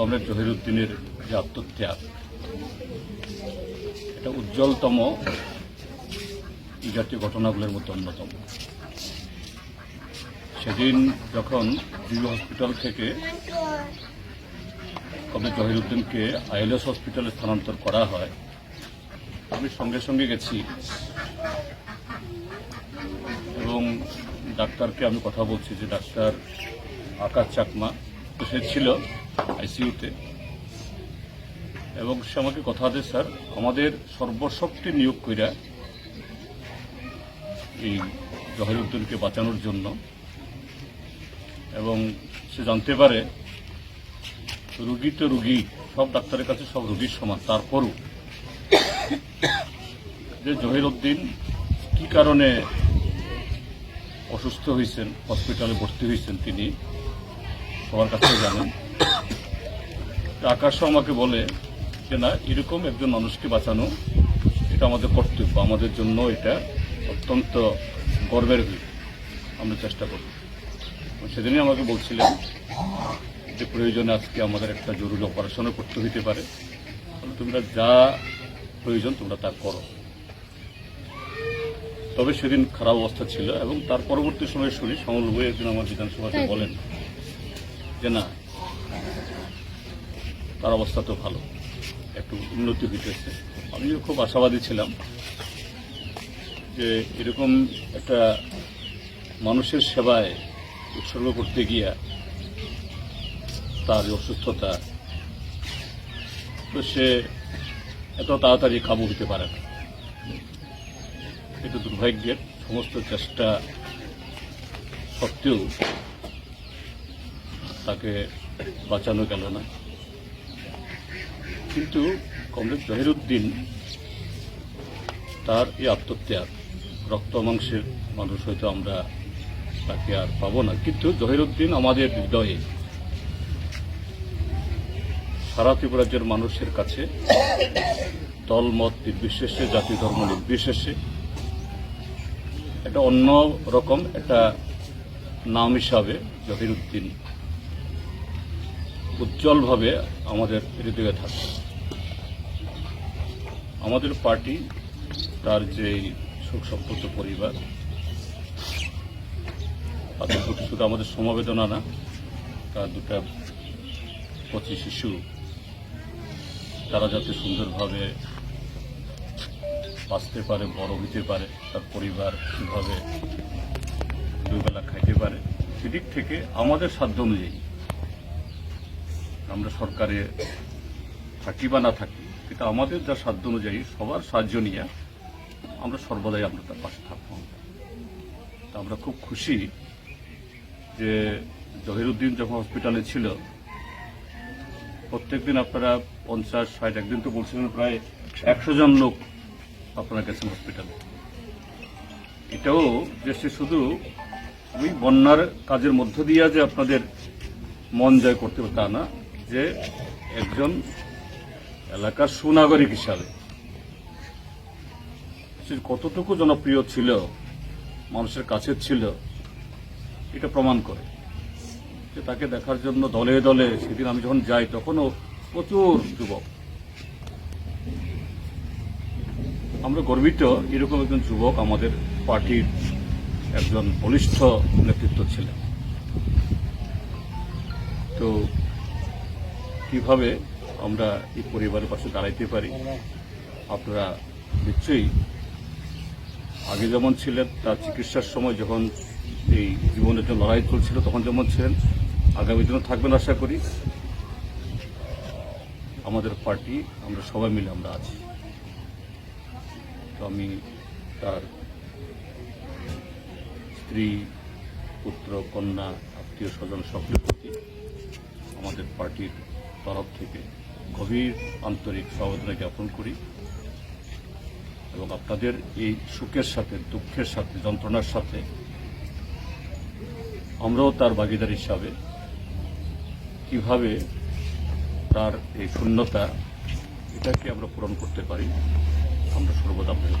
Comrade জহিরুদ্দিনের যে আত্মত্যাগ, এটা উজ্জ্বলতম এই জাতীয় ঘটনাগুলোর মধ্যে অন্যতম। সেদিন যখন জিবি হসপিটাল থেকে কমরেড জহিরুদ্দিনকে আইএলএস হসপিটালে স্থানান্তর করা হয়, আমি সঙ্গে সঙ্গে গেছি এবং ডাক্তারকে আমি কথা বলছি যে ডাক্তার আকাশ চাকমা সে ছিল আইসিইউতে। এবং সে আমাকে কথা দেয়, স্যার, আমাদের সর্বশক্তি নিয়োগ কইরা এই জহিরুদ্দিনকে বাঁচানোর জন্য। এবং সে জানতে পারে, রুগী তো রুগী, সব ডাক্তারের কাছে সব রুগীর সমান। তারপরও যে জহিরুদ্দিন কি কারণে অসুস্থ হয়েছেন হসপিটালে ভর্তি হয়েছেন তিনি, সবার কাছে জানেন। তো আকাশ আমাকে বলে যে না এরকম একজন মানুষকে বাঁচানো এটা আমাদের কর্তব্য। আমাদের জন্য এটা অত্যন্ত গর্বের বিষয়। আমরা চেষ্টা করব। সেদিনই আমাকে বলছিলেন যে প্রয়োজনে আজকে আমাদের একটা জরুরি অপারেশনও করতে হইতে পারে। তোমরা যা প্রয়োজন তোমরা তা করো। তবে সেদিন খারাপ অবস্থা ছিল এবং তার পরবর্তী সময় শুনি সমল বই একদিন আমার বিধানসভাতে বলেন যে না তার অবস্থা তো ভালো। একটু উন্নতি হইতেছে। আমিও খুব আশাবাদী ছিলাম যে এরকম একটা মানুষের সেবায় উৎসর্গ করতে গিয়া তার অসুস্থতা, তো সে এত তাড়াতাড়ি কাবু হতে পারে না। এটা দুর্ভাগ্যের সমস্ত চেষ্টা সত্ত্বেও তাকে বাঁচানো গেল না। কিন্তু কমরেড জহিরুদ্দিন তার এই আত্মত্যাগ, রক্ত মাংসের মানুষ হয়তো আমরা তাকে আর পাবো না। কিন্তু জহিরুদ্দিন আমাদের হৃদয়ে সারা ত্রিপুরাজ্যের মানুষের কাছে দল মত নির্বিশেষে জাতি ধর্ম, নির্বিশেষে একটা অন্য রকম, একটা নাম হিসাবে জহিরুদ্দিন উজ্জ্বলভাবে আমাদের হৃদয়ে থাকে আমাদের পার্টি, তার যে সুখ সম্পর্ক পরিবার, তাদের প্রতি শুধু আমাদের সমবেদনা না, তার দুটা কচি শিশু, তারা যাতে সুন্দরভাবে বাঁচতে পারে, বড় হইতে পারে, তার পরিবার কীভাবে দুবেলা খাইতে পারে, সেদিক থেকে আমাদের সাধ্য অনুযায়ী আমরা সরকারে থাকি বা না থাকি, কিন্তু আমাদের যা সাধ্য অনুযায়ী সবার সাহায্য নিয়ে আমরা সর্বদাই আমরা তার পাশে থাকব। আমরা খুব খুশি যে জহিরুদ্দিন যখন হসপিটালে ছিল প্রত্যেক দিন আপনারা পঞ্চাশ, ষাট, একদিন তো বলছিলেন প্রায় একশো জন লোক আপনারা গেছেন হসপিটালে এটাও যে সে শুধু ওই বন্যার কাজের মধ্য দিয়ে যে আপনাদের মন জয় করতে হবে তা না যে একজন এলাকার সুনাগরিক হিসাবে সে কতটুকু জনপ্রিয় ছিল, মানুষের কাছে ছিল, এটা প্রমাণ করে যে তাকে দেখার জন্য দলে দলে সেদিন আমি যখন যাই তখনও প্রচুর যুবক। আমরা গর্বিত এরকম একজন যুবক আমাদের পার্টির একজন বলিষ্ঠ নেতৃত্ব ছিলেন। তো কীভাবে আমরা এই পরিবারের পাশে দাঁড়াইতে পারি? আপনারা নিশ্চয়ই আগে যেমন ছিলেন, তার চিকিৎসার সময় যখন এই জীবনের জন্য লড়াই চলছিল, তখন যেমন ছিলেন, আগামী দিনও থাকবেন আশা করি। আমাদের পার্টি, আমরা সবাই মিলে আমরা আছি। তো আমি তার স্ত্রী, পুত্র, কন্যা, আত্মীয় স্বজন সকলের প্রতি আমাদের পার্টির তরফ থেকে গভীর আন্তরিক সমবেদনা জ্ঞাপন করি এবং আপনাদের এই সুখের সাথে, দুঃখের সাথে, যন্ত্রণার সাথে আমরাও তার ভাগিদার হিসাবে কীভাবে তার এই শূন্যতা, এটাকে আমরা পূরণ করতে পারি, আমরা সর্বদা আপনাদের